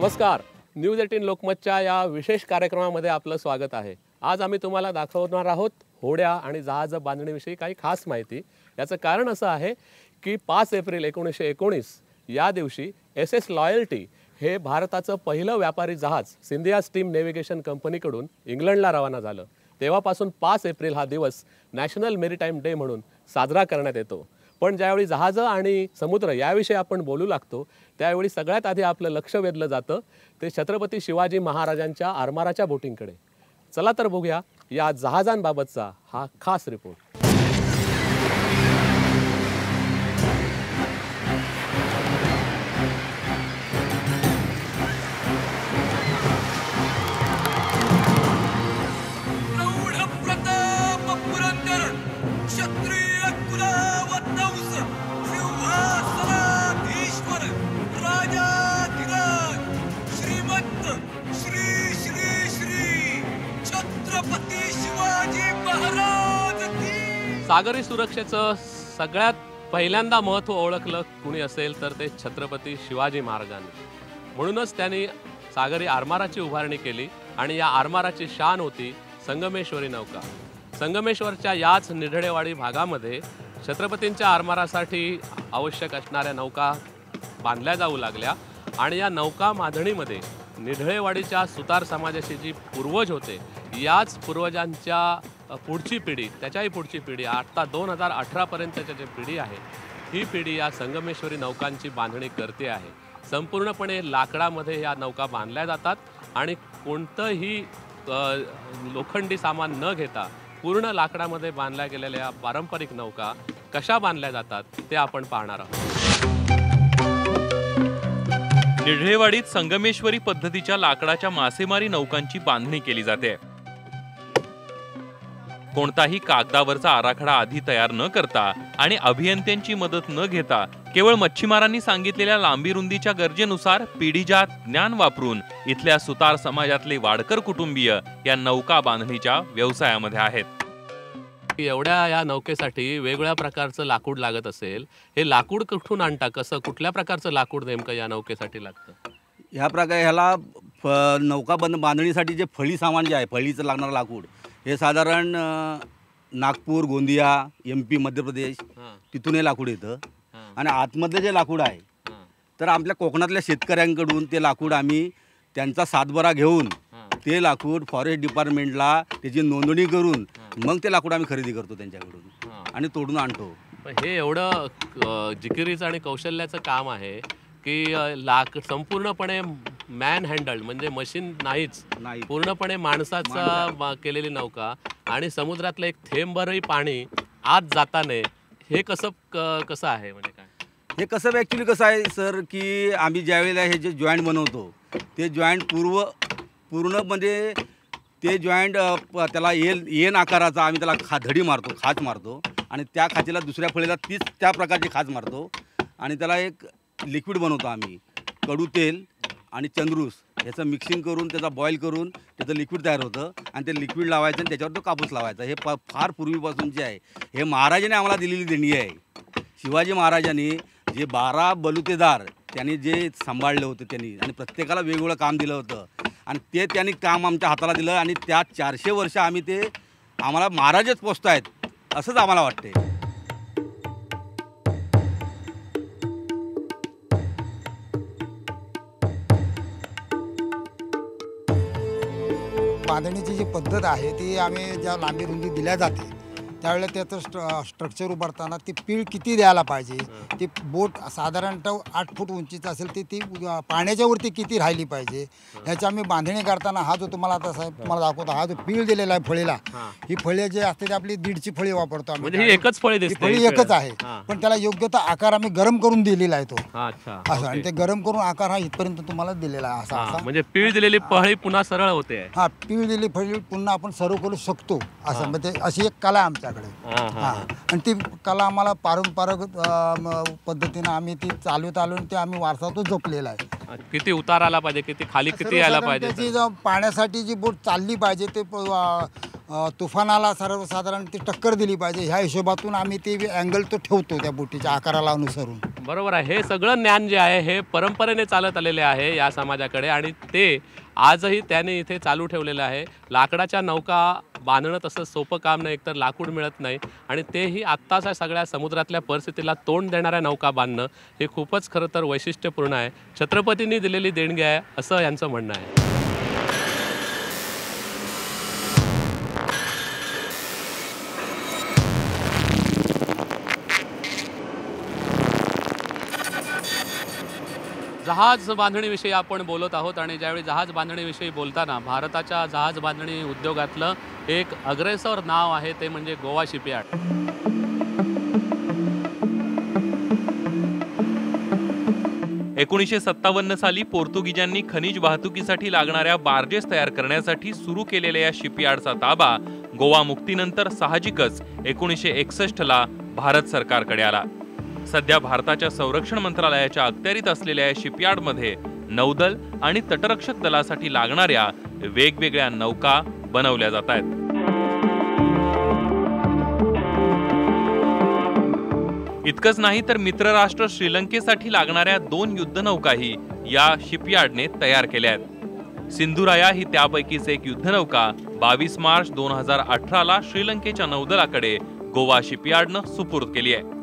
नमस्कार. News eighteen लोकमतच्या या विशेष कार्यक्रमामध्ये आपलं स्वागत आहे. आज आम्ही तुम्हाला दाखवणार आहोत होड्या आणि जहाज बांधणीविषयी काही खास माहिती. याचं कारण असं आहे की पाच एप्रिल एकोणीसशे एकोणीस या दिवशी एस एस लॉयल्टी हे भारताचं पहिलं व्यापारी जहाज सिंधिया स्टीम नेव्हिगेशन कंपनीकडून इंग्लंडला रवाना झालं. तेव्हापासून पाच एप्रिल हा दिवस नॅशनल मेरीटाईम डे म्हणून साजरा करण्यात येतो. पण ज्यावेळी जहाजं आणि समुद्र याविषयी आपण बोलू लागतो त्यावेळी सगळ्यात आधी आपलं लक्ष वेधलं जातं ते छत्रपती शिवाजी महाराजांच्या आरमाराच्या बोटिंगकडे चला तर बघूया या जहाजांबाबतचा हा खास रिपोर्ट. सागरी सुरक्षेचं सगळ्यात पहिल्यांदा महत्त्व ओळखलं कुणी असेल तर ते छत्रपती शिवाजी महाराजांनी. म्हणूनच त्यांनी सागरी आरमाराची उभारणी केली आणि या आरमाराची शान होती संगमेश्वरी नौका. संगमेश्वरच्या याच निढळेवाडी भागामध्ये छत्रपतींच्या आरमारासाठी आवश्यक असणाऱ्या नौका बांधल्या जाऊ लागल्या आणि या नौका माधणीमध्ये निढळेवाडीच्या सुतार समाजाशी जी पूर्वज होते याच पूर्वजांच्या पुढची पिढी त्याच्याही पुढची पिढी आता दोन हजार अठरापर्यंतच्या जी पिढी आहे ही पिढी या संगमेश्वरी नौकांची बांधणी करते आहे. संपूर्णपणे लाकडामध्ये या नौका बांधल्या जातात आणि कोणतंही लोखंडी सामान न घेता पूर्ण लाकडामध्ये बांधल्या गेलेल्या पारंपरिक नौका कशा बांधल्या जातात ते आपण पाहणार आहोत. निढळेवाडीत संगमेश्वरी पद्धतीच्या लाकडाच्या मासेमारी नौकांची बांधणी केली जाते. कोणताही कागदावरचा आराखडा आधी तयार न करता आणि अभियंत्यांची मदत न घेता केवळ मच्छीमारांनी सांगितलेल्या लांबी रुंदीच्या गरजेनुसार पिढीजात ज्ञान वापरून इथल्या सुतार समाजातले वाडकर कुटुंबीय या नौका बांधणीच्या व्यवसायामध्ये आहेत. एवढ्या या नौकेसाठी वेगवेगळ्या प्रकारचं लाकूड लागत असेल हे लाकूड कुठून आणता? कसं कुठल्या प्रकारचं लाकूड नेमकं या नौकेसाठी लागतं? ह्या प्रकारे ह्याला फ नौका बंद बांधणीसाठी जे फळी सामान जे आहे फळीचं लागणारं लाकूड हे साधारण अ, नागपूर गोंदिया एम पी मध्य प्रदेश तिथून हे लाकूड येतं. आणि आतमधलं जे लाकूड आहे तर आपल्या कोकणातल्या शेतकऱ्यांकडून ते लाकूड आम्ही त्यांचा सातबारा घेऊन ते लाकूड फॉरेस्ट डिपार्टमेंटला त्याची नोंदणी करून मग ते लाकूड आम्ही खरेदी करतो त्यांच्याकडून आणि तोडून आणतो. पण हे एवढं अ, जिकिरीचं आणि कौशल्याचं काम आहे की अ, लाक संपूर्णपणे मॅन हँडल्ड म्हणजे मशीन नाहीच. नाही पूर्णपणे माणसाचा केलेली नौका आणि समुद्रातलं एक थेंबरही पाणी आत जाताना हे कसं क- कसं आहे म्हणजे काय? हे कसं ॲक्च्युली कसं आहे सर की आम्ही ज्यावेळेला हे जे जॉईंट बनवतो ते जॉईंट पूर्व पूर्ण म्हणजे ते जॉईंट त्याला एल एन आकाराचा आम्ही त्याला खा धडी मारतो खाच मारतो आणि त्या खाचीला दुसऱ्या फळीला तीच त्या प्रकारची खाच मारतो आणि त्याला एक लिक्विड बनवतो आम्ही. कडू तेल आणि चंद्रूस ह्याचं मिक्सिंग करून त्याचा बॉईल करून त्याचं लिक्विड तयार होतं. आणि ते लिक्विड लावायचं आणि त्याच्यावर तो कापूस लावायचा. हे प फार पूर्वीपासून जे आहे हे महाराजाने आम्हाला दिलेली देणगी आहे. शिवाजी महाराजांनी जे बारा बलुतेदार त्यांनी जे सांभाळलं होतं त्यांनी आणि प्रत्येकाला वेगवेगळं काम दिलं होतं. आणि ते त्यांनी काम आमच्या हाताला दिलं आणि त्या चारशे वर्ष आम्ही ते आम्हाला महाराजच पोचत आहेत असंच आम्हाला वाटते बांधणीची जी पद्धत आहे ती आम्ही ज्या लांबी रुंदी दिल्या जाते त्यावेळेला त्याचं स्ट्र स्ट्रक्चर उभारताना ती पीळ किती द्यायला पाहिजे? ती बोट साधारणतः आठ फूट उंचीचं असेल ती ती अ, पाण्याच्या वरती किती राहिली पाहिजे? ह्याची आम्ही बांधणी करताना हा जो तुम्हाला आता साहेब तुम्हाला दाखवतो हा जो पीळ दिलेला आहे फळीला हां. फळी जे असते ती आपली दीडची फळी वापरतो आम्ही. म्हणजे एकच फळी दिसते फळी एकच आहे. पण त्याला योग्य तो आकार आम्ही गरम करून दिलेला आहे तो. असं आणि ते गरम करून आकार हा इथपर्यंत तुम्हाला दिलेला आहे असा असा. म्हणजे पीळ दिलेली पहळी पुन्हा सरळ होते. हा पीळ दिली फळी पुन्हा आपण सर्व करू शकतो असं. म्हणजे अशी एक कला आहे आमच्याकडे. हा, आणि ती कला आम्हाला पारंपरिक पद्धतीनं आम्ही ती चालू चालून ते आम्ही वारसा तो जपलेला आहे. किती उतार आला पाहिजे किती खाली किती यायला पाहिजे त्याची पाण्यासाठी जी बोट चालली पाहिजे ते तुफानाला सर्वसाधारण ती टक्कर दिली पाहिजे. ह्या हिशोबातून आम्ही ते अँगल तो ठेवतो त्या बोटीच्या आकाराला अनुसरून. बरोबर आहे. हे सगळं ज्ञान जे आहे हे परंपरेने चालत आलेले आहे या समाजाकडे. आणि ते आजही त्याने इथे चालू ठेवलेलं आहे. लाकडाच्या नौका बांधणं तसं सोपं काम नाही एकतर लाकूड मिळत नाही. आणि तेही आत्ताच्या सगळ्या समुद्रातल्या परिस्थितीला तोंड देणाऱ्या नौका बांधणं हे खूपच खरं तर वैशिष्ट्यपूर्ण आहे. छत्रपतींनी दिलेली देणगी आहे असं यांचं म्हणणं आहे. जहाज बांधणीविषयी आपण बोलत आहोत आणि ज्यावेळी जहाज बांधणीविषयी बोलताना भारताच्या जहाज बांधणी उद्योगातलं एक अग्रेसर नाव आहे ते म्हणजे गोवा शिपयार्ड. एकोणीसशे सत्तावन्न साली पोर्तुगीजांनी खनिज वाहतुकीसाठी लागणाऱ्या बार्जेस तयार करण्यासाठी सुरू केलेल्या या शिपयार्डचा ताबा गोवा मुक्तीनंतर साहजिकच एकोणीसशे एकसष्टला भारत सरकारकडे आला. सध्या भारताच्या संरक्षण मंत्रालयाच्या अखत्यारीत असलेल्या या शिपयार्डमध्ये नौदल आणि तटरक्षक दलासाठी लागणाऱ्या वेगवेगळ्या नौका बनवल्या जात आहेत. इतकंच नाही तर मित्रराष्ट्र श्रीलंकेसाठी लागणाऱ्या दोन युद्धनौकाही या शिपयार्डने तयार केल्या आहेत. सिंधुराया ही त्यापैकीच एक युद्धनौका बावीस मार्च दोन हजार अठराला श्रीलंकेच्या नौदलाकडे गोवा शिपयार्डनं सुपूर्द केली आहे.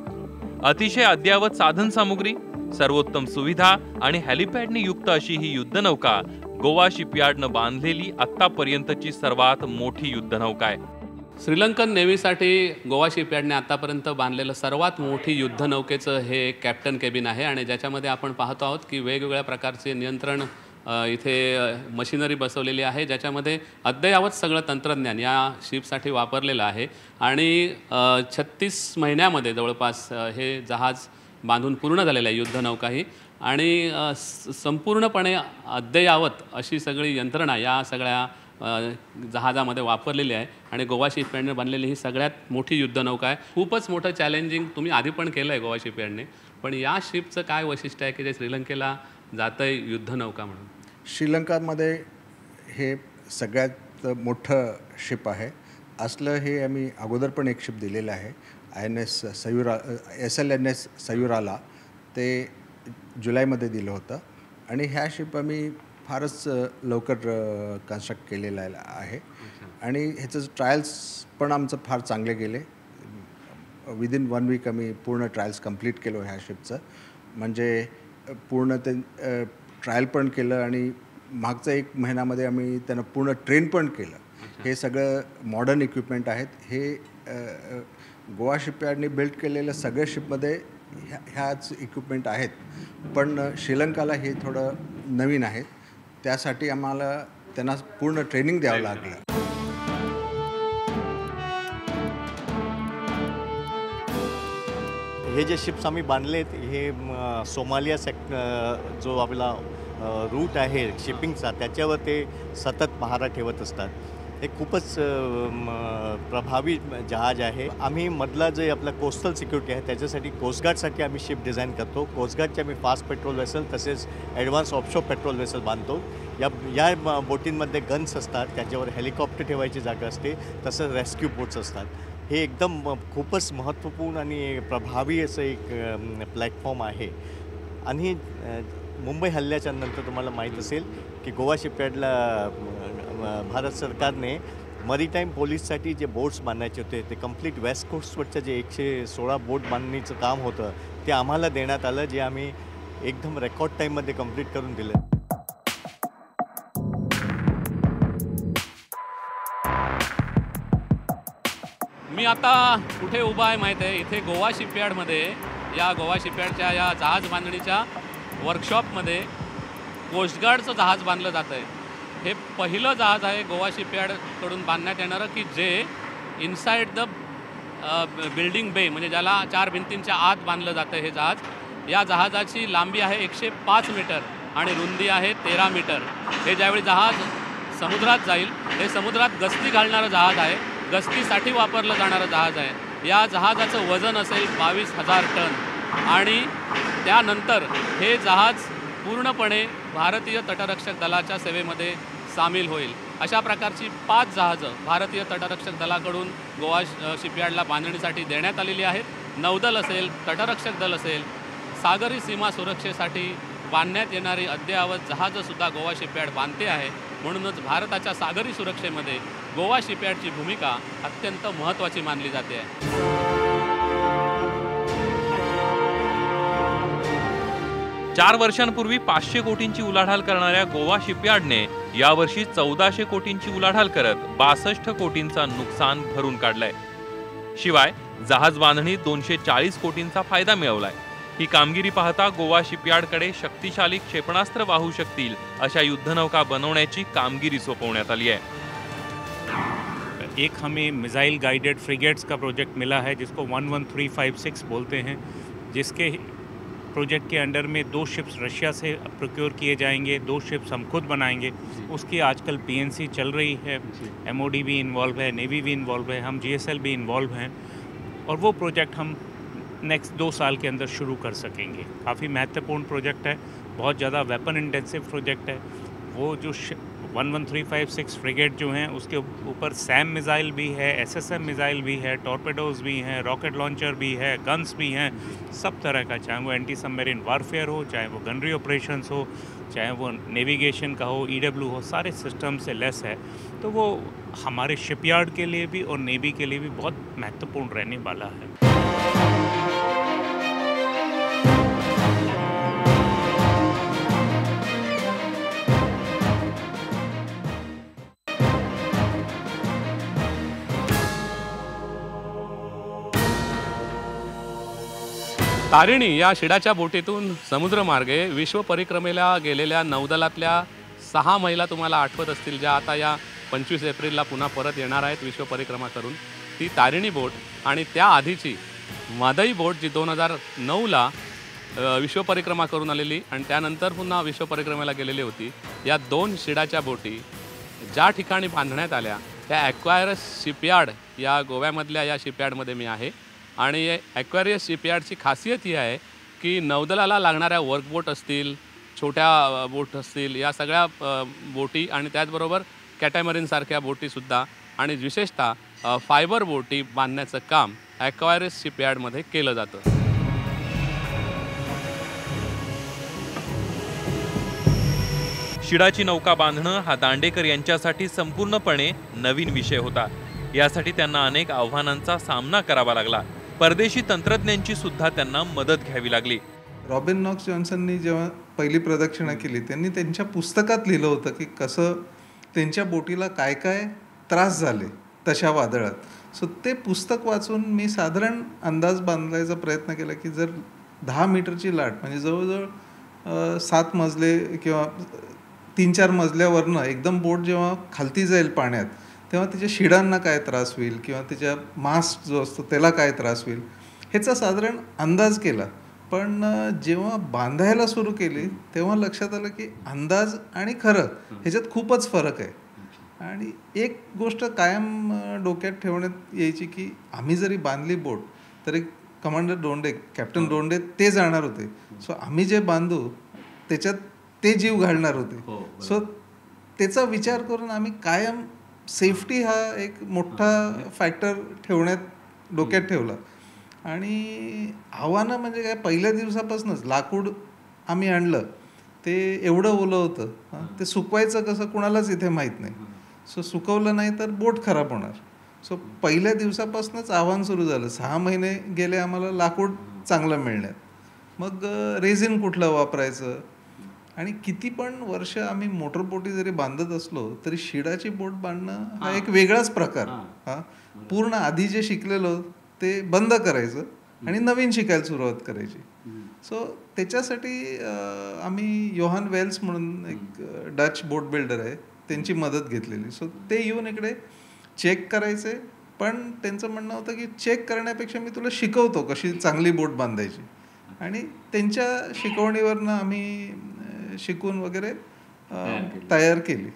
अतिशय अद्ययावत साधन सामुग्री सर्वोत्तम सुविधा आणि हेलिपॅडने युक्त अशी ही युद्धनौका गोवा शिपयार्डनं बांधलेली आतापर्यंतची सर्वात मोठी युद्धनौका आहे. श्रीलंकन नेव्हीसाठी गोवा शिपयार्डने आतापर्यंत बांधलेलं सर्वात मोठी युद्धनौकेचं हे कॅप्टन केबिन आहे आणि ज्याच्यामध्ये आपण पाहतो आहोत की वेगवेगळ्या प्रकारचे नियंत्रण इथे मशीनरी मशिनरी बसवलेली आहे ज्याच्यामध्ये अद्ययावत सगळं तंत्रज्ञान या शिपसाठी वापरलेलं आहे. आणि छत्तीस महिन्यामध्ये जवळपास हे जहाज बांधून पूर्ण झालेलं आहे युद्धनौकाही आणि स- संपूर्णपणे अद्ययावत अशी सगळी यंत्रणा या सगळ्या जहाजामध्ये वापरलेली आहे. आणि गोवा शिपयार्डने बनलेली ही सगळ्यात मोठी युद्धनौका आहे. खूपच मोठं चॅलेंजिंग तुम्ही आधी पण केलं आहे गोवा शिपयार्डने पण या शिपचं काय वैशिष्ट्य आहे की जे श्रीलंकेला जातं आहे युद्धनौका म्हणून? श्रीलंकामध्ये हे सगळ्यात मोठं शिप आहे. असलं हे आम्ही अगोदर पण एक शिप दिलेलं आहे. I N S Sayura S L N S सयुराला ते जुलैमध्ये दिलं होतं. आणि ह्या शिप आम्ही फारच लवकर कन्स्ट्रक्ट केलेलं आहे. आणि ह्याचं ट्रायल्स पण आमचं फार चांगले गेले. विदिन वन वीक आम्ही पूर्ण ट्रायल्स कंप्लीट केलो ह्या शिपचं म्हणजे पूर्ण ते ट्रायल पण केलं आणि मागचा एक महिन्यामध्ये आम्ही त्यांना पूर्ण ट्रेन पण केलं. हे सगळं मॉडर्न इक्विपमेंट आहेत. हे गोवा शिपयार्डनी बिल्ड केलेल्या सगळ्या शिपमध्ये ह्या ह्याच इक्विपमेंट आहेत. पण श्रीलंकाला हे थोडं नवीन आहेत त्यासाठी आम्हाला त्यांना पूर्ण ट्रेनिंग द्यावं लागलं. हे जे शिप्स आम्ही बांधलेत हे सोमालिया सेक्ट जो आपला रूट आहे शिपिंगचा त्याच्यावर ते सतत पहारा ठेवत असतात. हे खूपच प्रभावी जहाज आहे. आम्ही मधला जे आपला कोस्टल सिक्युरिटी आहे त्याच्यासाठी कोस्टगार्डसाठी आम्ही शिप डिझाईन करतो. कोस्टगार्डचे आम्ही फास्ट पेट्रोल वेसल तसेच ॲडव्हान्स ऑफशोर पेट्रोल वेसल बांधतो. या या बोटींमध्ये गन्स असतात त्याच्यावर हेलिकॉप्टर ठेवायची जागा असते तसंच रेस्क्यू बोट्स असतात. हे एकदम खूपच महत्त्वपूर्ण आणि प्रभावी असं एक प्लॅटफॉर्म आहे. आणि मुंबई हल्ल्याच्या नंतर तुम्हाला माहीत असेल की गोवा शिपयार्डला भारत सरकारने मरीटाईम पोलीससाठी जे बोट्स बांधायचे होते ते कंप्लीट वेस्ट कोस्टवरचं जे एकशे सोळा बोट बांधणीचं काम होतं ते आम्हाला देण्यात आलं जे आम्ही एकदम रेकॉर्ड टाईममध्ये कंप्लीट करून दिलं. मी आता कुठे उभा आहे माहीत आहे? इथे गोवा शिपयार्डमध्ये या गोवा शिपयार्डच्या या जहाज बांधणीच्या वर्कशॉपमध्ये कोस्टगार्डचं जहाज बांधलं जातं आहे. हे पहिलं जहाज आहे गोवा शिपयार्डकडून बांधण्यात येणारं की जे इनसाईड द बिल्डिंग बे म्हणजे ज्याला चार भिंतींच्या आत बांधलं जातं हे जहाज. या जहाजाची लांबी आहे एकशे पाच मीटर आणि रुंदी आहे तेरा मीटर. हे ज्यावेळी जहाज समुद्रात जाईल हे समुद्रात गस्ती घालणारं जहाज आहे. गस्तीसाठी वापरलं जाणारं जहाज आहे. या जहाजाचं वजन असेल बावीस हजार टन. आणि त्यानंतर हे जहाज पूर्णपणे भारतीय तटरक्षक दलाच्या सेवेमध्ये सामील होईल. अशा प्रकारची पाच जहाजं भारतीय तटरक्षक दलाकडून गोवा श- शिपयार्डला बांधणीसाठी देण्यात आलेली आहेत. नौदल असेल तटरक्षक दल असेल सागरी सीमा सुरक्षेसाठी बांधण्यात येणारी अद्ययावत जहाजंसुद्धा गोवा शिपयार्ड बांधते आहे. म्हणूनच भारताच्या सागरी सुरक्षेमध्ये गोवा शिपयार्डची भूमिका अत्यंत महत्त्वाची मानली जाते. आहे चार वर्षांपूर्वी पाचशे कोटींची उलाढाल करणाऱ्या गोवा शिपयार्डने यावर्षी चौदाशे कोटींची उलाढाल करत बासष्ट कोटींचा नुकसान भरून काढलंय. शिवाय जहाज बांधणीत दोनशे चाळीस कोटींचा फायदा मिळवलाय. ही कामगिरी पाहता गोवा शिपयार्डकडे शक्तिशाली क्षेपणास्त्र वाहू शकतील अशा युद्धनौका बनवण्याची कामगिरी सोपवण्यात आली आहे. एक हमें मिसाइल गाइडेड फ्रिगेट्स का प्रोजेक्ट मिला है जिसको 11356 बोलते हैं जिसके प्रोजेक्ट के अंडर में दो शिप्स रशिया से प्रोक्योर किए जाएँगे दो शिप्स हम खुद बनाएँगे। उसकी आजकल पीएनसी चल रही है एमओडी भी इन्वॉल्व है नेवी भी इन्वॉल्व है हम जीएसएल भी इन्वॉल्व हैं और वो प्रोजेक्ट हम नेक्स्ट दो साल के अंदर शुरू कर सकेंगे। काफ़ी महत्वपूर्ण प्रोजेक्ट है, बहुत ज़्यादा वेपन इंटेंसिव प्रोजेक्ट है। वो जो one one three five six frigate जो हैं, उसके ऊपर सैम मिज़ाइल भी है एसएसएम मिज़ाइल भी है टॉर्पेडोज भी हैं रॉकेट लॉन्चर भी है गन्स भी हैं, सब तरह का, चाहे वो एंटी सबमेरिन वारफेयर हो, चाहे वो गनरी ऑपरेशंस हो चाहे वो नेविगेशन का हो ईडब्ल्यू हो, सारे सिस्टम से लेस है। तो वो हमारे शिपयार्ड के लिए भी और नेवी के लिए भी बहुत महत्वपूर्ण रहने वाला है। तारिणी या शिडाच्या बोटीतून समुद्रमार्गे विश्व परिक्रमेला गेलेल्या नौदलातल्या सहा महिला तुम्हाला आठवत असतील ज्या आता या पंचवीस एप्रिलला पुन्हा परत येणार आहेत विश्व परिक्रमा करून. ती तारिणी बोट आणि त्या आधीची मादई बोट जी दोन हजार नऊला विश्व परिक्रमा करून आलेली आणि त्यानंतर पुन्हा विश्व परिक्रमेला गेलेली होती या दोन शिडाच्या बोटी ज्या ठिकाणी बांधण्यात आल्या त्या ॲक्वायरस शिपयार्ड या गोव्यामधल्या या शिपयार्डमध्ये मी आहे. आणि ॲक्वेरियस शिपयार्डची खासियत ही आहे की नौदलाला लागणाऱ्या वर्कबोट असतील छोट्या बोट असतील या सगळ्या बोटी आणि त्याचबरोबर कॅटॅमरीनसारख्या बोटीसुद्धा आणि विशेषतः फायबर बोटी बांधण्याचं काम ॲक्वायरस शिपयार्डमध्ये केलं जातं. शिडाची नौका बांधणं हा दांडेकर यांच्यासाठी संपूर्णपणे नवीन विषय होता. यासाठी त्यांना अनेक आव्हानांचा सामना करावा लागला. परदेशी तंत्रज्ञांची सुद्धा त्यांना मदत घ्यावी लागली. रॉबिन नॉक्स जॉन्सननी जेव्हा पहिली प्रदक्षिणा केली त्यांनी त्यांच्या पुस्तकात लिहिलं होतं की कसं त्यांच्या बोटीला काय काय त्रास झाले तशा वादळात. सो ते पुस्तक वाचून मी साधारण अंदाज बांधायचा प्रयत्न केला की जर दहा मीटरची लाट म्हणजे जवळजवळ सात मजले किंवा तीन चार मजल्यावरनं एकदम बोट जेव्हा खालती जाईल पाण्यात तेव्हा तिच्या शिडांना काय त्रास होईल किंवा तिच्या मास्क जो असतो त्याला काय त्रास होईल ह्याचा साधारण अंदाज केला. पण जेव्हा बांधायला सुरू केली तेव्हा लक्षात आलं की अंदाज आणि खरं ह्याच्यात खूपच फरक आहे. आणि एक गोष्ट कायम डोक्यात ठेवण्यात यायची की आम्ही जरी बांधली बोट तरी कमांडर दोंडे कॅप्टन दोंडे ते जाणार होते. सो आम्ही जे बांधू त्याच्यात ते जीव घालणार होते. सो त्याचा विचार करून आम्ही कायम सेफ्टी हा एक मोठा फॅक्टर ठेवण्यात डोक्यात ठेवला. आणि आव्हानं म्हणजे काय पहिल्या दिवसापासूनच लाकूड आम्ही आणलं ते एवढं ओलं होतं ते सुकवायचं कसं कुणालाच इथे माहीत नाही. सो सुकवलं नाही तर बोट खराब होणार. सो पहिल्या दिवसापासूनच आव्हान सुरू झालं. सहा महिने गेले आम्हाला लाकूड चांगलं मिळण्यात. मग रेझिन कुठलं वापरायचं? आणि किती पण वर्ष आम्ही मोटर बोटी जरी बांधत असलो तरी शिडाची बोट बांधणं हा एक वेगळाच प्रकार. हा. पूर्ण आधी जे शिकलेलो ते बंद करायचं आणि नवीन शिकायला सुरुवात करायची. सो त्याच्यासाठी आम्ही योहान वेल्स म्हणून एक डच बोट बिल्डर आहे त्यांची मदत घेतलेली. सो ते येऊन इकडे चेक करायचे पण त्यांचं म्हणणं होतं की चेक करण्यापेक्षा मी तुला शिकवतो कशी चांगली बोट बांधायची. आणि त्यांच्या शिकवणीवरनं आम्ही शिकून वगैरे तयार केली.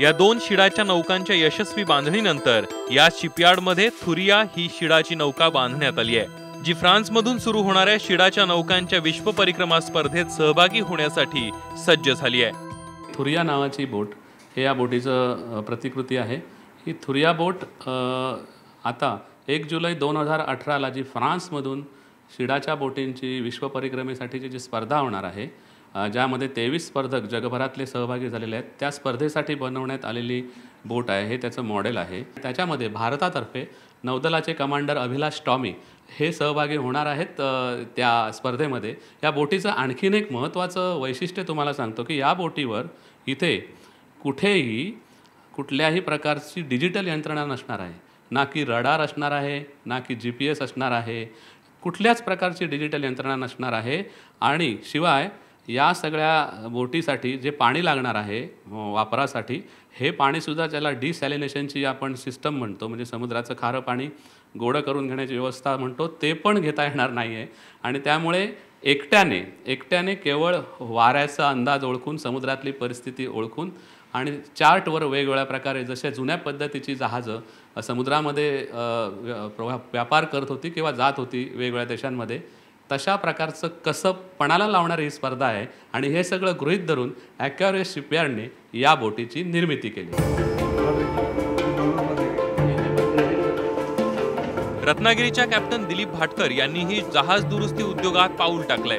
या दोन शिडाच्या नौकांच्या यशस्वी बांधणीनंतर या शिपयार्डमध्ये थुरिया ही शिडाची नौका बांधण्यात आली आहे जी फ्रान्समधून सुरू होणाऱ्या शिडाच्या नौकांच्या विश्व परिक्रमा स्पर्धेत सहभागी होण्यासाठी सज्ज झाली आहे. थुरिया नावाची बोट हे या बोटीचं प्रतिकृती आहे. ही थुरिया बोट अ, आता एक जुलै दोन हजार अठराला जी फ्रान्समधून शिडाच्या बोटींची विश्व परिक्रमेसाठीची जी स्पर्धा होणार आहे ज्यामध्ये तेवीस स्पर्धक जगभरातले सहभागी झालेले आहेत त्या स्पर्धेसाठी बनवण्यात आलेली बोट आहे हे त्याचं मॉडेल आहे. त्याच्यामध्ये भारतातर्फे नौदलाचे कमांडर अभिलाष टॉमी हे सहभागी होणार आहेत त्या स्पर्धेमध्ये. या बोटीचं आणखीन एक महत्त्वाचं वैशिष्ट्य तुम्हाला सांगतो की या बोटीवर इथे कुठेही कुठल्याही प्रकारची डिजिटल यंत्रणा नसणार आहे. ना की रडार असणार आहे ना की जी पी एस असणार आहे कुठल्याच प्रकारची डिजिटल यंत्रणा नसणार आहे. आणि शिवाय या सगळ्या बोटीसाठी जे पाणी लागणार आहे वापरासाठी हे पाणीसुद्धा त्याला डिसॅलिनेशनची आपण सिस्टम म्हणतो म्हणजे समुद्राचं खारं पाणी गोडं करून घेण्याची व्यवस्था म्हणतो ते पण घेता येणार नाही आहे आणि त्यामुळे एकट्याने एकट्याने केवळ वाऱ्याचा अंदाज ओळखून समुद्रातली परिस्थिती ओळखून आणि चार्टवर वेगवेगळ्या प्रकारे जशा जुन्या पद्धतीची जहाजं समुद्रामध्ये प्रवा- व्यापार करत होती किंवा जात होती वेगवेगळ्या देशांमध्ये तशा प्रकारचं कसं पणाला लावणारी ही स्पर्धा आहे आणि हे सगळं गृहीत धरून ॲक्युरेस शिपयार्डने या बोटीची निर्मिती केली. रत्नागिरीच्या कॅप्टन दिलीप भाटकर यांनीही जहाज दुरुस्ती उद्योगात पाऊल टाकलंय.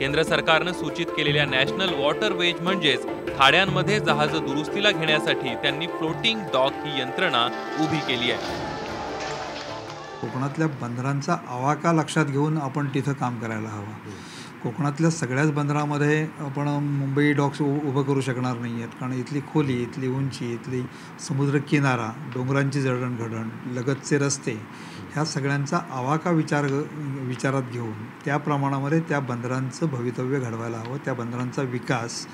केंद्र सरकारनं सूचित केलेल्या नॅशनल वॉटर वेज म्हणजेच खाड्यांमध्ये जहाज दुरुस्तीला घेण्यासाठी त्यांनी फ्लोटिंग डॉक ही यंत्रणा उभी केली आहे. कोकणातल्या बंदरांचा आवाका लक्षात घेऊन आपण तिथं काम करायला हवं. कोकणातल्या सगळ्याच बंदरामध्ये आपण मुंबई डॉक्स उभं करू शकणार नाही आहेत कारण इथली खोली इथली उंची इथली समुद्र किनारा डोंगरांची जडणघडण लगतचे रस्ते ह्या सगळ्यांचा आवाका विचार विचारात घेऊन त्या प्रमाणामध्ये त्या बंदरांचं भवितव्य घडवायला हवं त्या बंदरांचा विकास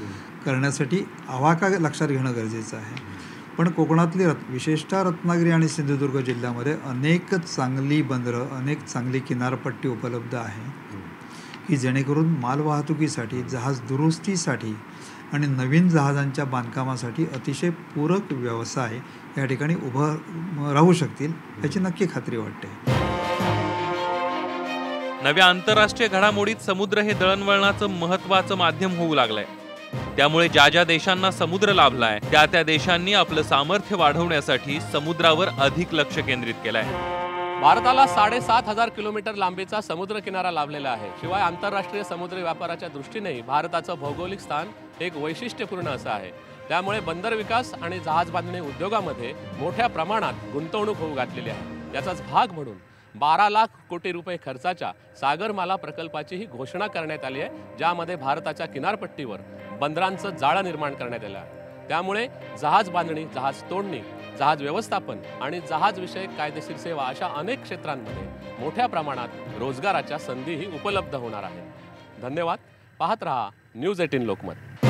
करण्यासाठी आवाका लक्षात घेणं गरजेचं आहे. पण कोकणातली रत् विशेषतः रत्नागिरी आणि सिंधुदुर्ग जिल्ह्यामध्ये अनेक चांगली बंदरं अनेक चांगली किनारपट्टी उपलब्ध आहे. की जेणेकरून मालवाहतुकीसाठी जहाज दुरुस्तीसाठी आणि नवीन जहाजांच्या बांधकामासाठी अतिशय पूरक व्यवसाय या ठिकाणी उभं राहू शकतील याची नक्की खात्री वाटते. नव्या आंतरराष्ट्रीय घडामोडीत समुद्र हे दळणवळणाचं महत्वाचं माध्यम होऊ लागलंय. त्यामुळे ज्या ज्या देशांना समुद्र लाभलाय त्या त्या देशांनी आपलं सामर्थ्य वाढवण्यासाठी समुद्रावर अधिक लक्ष केंद्रित केलंय. भारताला साडेसात हजार किलोमीटर लांबीचा समुद्र किनारा लाभलेला आहे. शिवाय आंतरराष्ट्रीय समुद्री व्यापाराच्या दृष्टीनेही भारताचं भौगोलिक स्थान एक वैशिष्ट्यपूर्ण असं आहे. त्यामुळे बंदर विकास आणि जहाज बांधणी उद्योगामध्ये मोठ्या प्रमाणात गुंतवणूक होऊ घातलेली आहे. याचाच भाग म्हणून बारा लाख कोटी रुपये खर्चाच्या सागरमाला प्रकल्पाचीही घोषणा करण्यात आली आहे ज्यामध्ये भारताच्या किनारपट्टीवर बंदरांचं जाळं निर्माण करण्यात आलं आहे. त्यामुळे जहाज बांधणी जहाज तोडणी जहाज व्यवस्थापन आणि जहाजविषयक कायदेशीर सेवा अशा अनेक क्षेत्रांमध्ये मोठ्या प्रमाणात रोजगाराच्या संधीही उपलब्ध होणार आहेत. धन्यवाद. पाहत रहा न्यूज एटीन लोकमत.